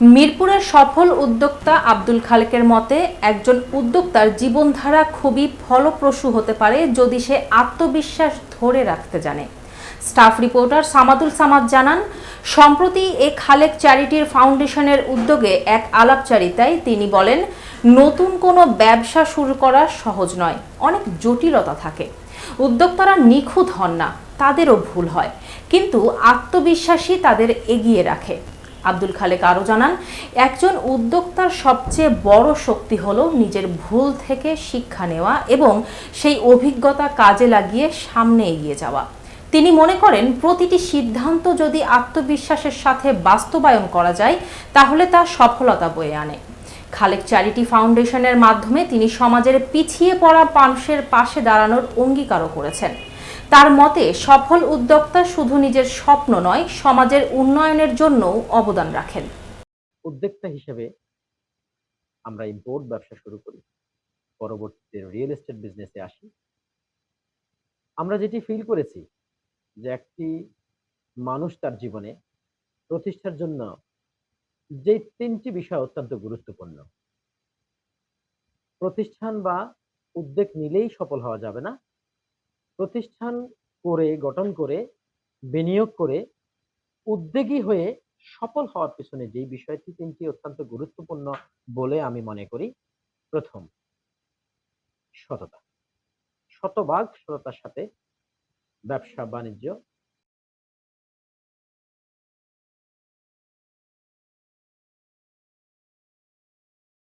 মিরপুরের সফল উদ্যোক্তা আব্দুল খালেকের মতে, একজন উদ্যোক্তার জীবনধারা খুবই ফলপ্রসূ হতে পারে যদি সে আত্মবিশ্বাস ধরে রাখতে জানে। স্টাফ রিপোর্টার সামাদুল সামাদ জানান, সম্প্রতি এ খালেক চ্যারিটির ফাউন্ডেশনের উদ্যোগে এক আলাপচারিতায় তিনি বলেন, নতুন কোনো ব্যবসা শুরু করা সহজ নয়, অনেক জটিলতা থাকে। উদ্যোক্তারা নিখুঁত হন না, তাদেরও ভুল হয়, কিন্তু আত্মবিশ্বাসী তাদের এগিয়ে রাখে। আব্দুল খালেক আরও জানান, একজন উদ্যোক্তার সবচেয়ে বড় শক্তি হলো নিজের ভুল থেকে শিক্ষা নেওয়া এবং সেই অভিজ্ঞতা কাজে লাগিয়ে সামনে এগিয়ে যাওয়া। তিনি মনে করেন, প্রতিটি সিদ্ধান্ত যদি আত্মবিশ্বাসের সাথে বাস্তবায়ন করা যায়, তাহলে তা সফলতা বয়ে আনে। খালেক চ্যারিটি ফাউন্ডেশনের মাধ্যমে তিনি সমাজের পিছিয়ে পড়া মানুষের পাশে দাঁড়ানোর অঙ্গীকারও করেছেন। তার মতে, সফল উদ্যোক্তা শুধু নিজের স্বপ্ন নয়, সমাজের উন্নয়নের জন্যও অবদান রাখেন। উদ্যোক্তা হিসেবে আমরা ইম্পোর্ট ব্যবসা শুরু করি। পরবর্তীতে রিয়েল এস্টেট বিজনেসে আসি। আমরা যেটি ফিল করেছি যে একটি মানুষ তার জীবনে প্রতিষ্ঠার জন্য যে তিনটি বিষয় অত্যন্ত গুরুত্বপূর্ণ। প্রতিষ্ঠান বা উদ্যোগ নিলেই সফল হওয়া যাবে না প্রতিষ্ঠান করে, গঠন করে, বিনিয়োগ করে উদ্যোগী হয়ে সফল হওয়ার পিছনে যেই বিষয়টি তিনটি অত্যন্ত গুরুত্বপূর্ণ বলে আমি মনে করি, প্রথম সততা। শতভাগ সততার সাথে ব্যবসা বাণিজ্য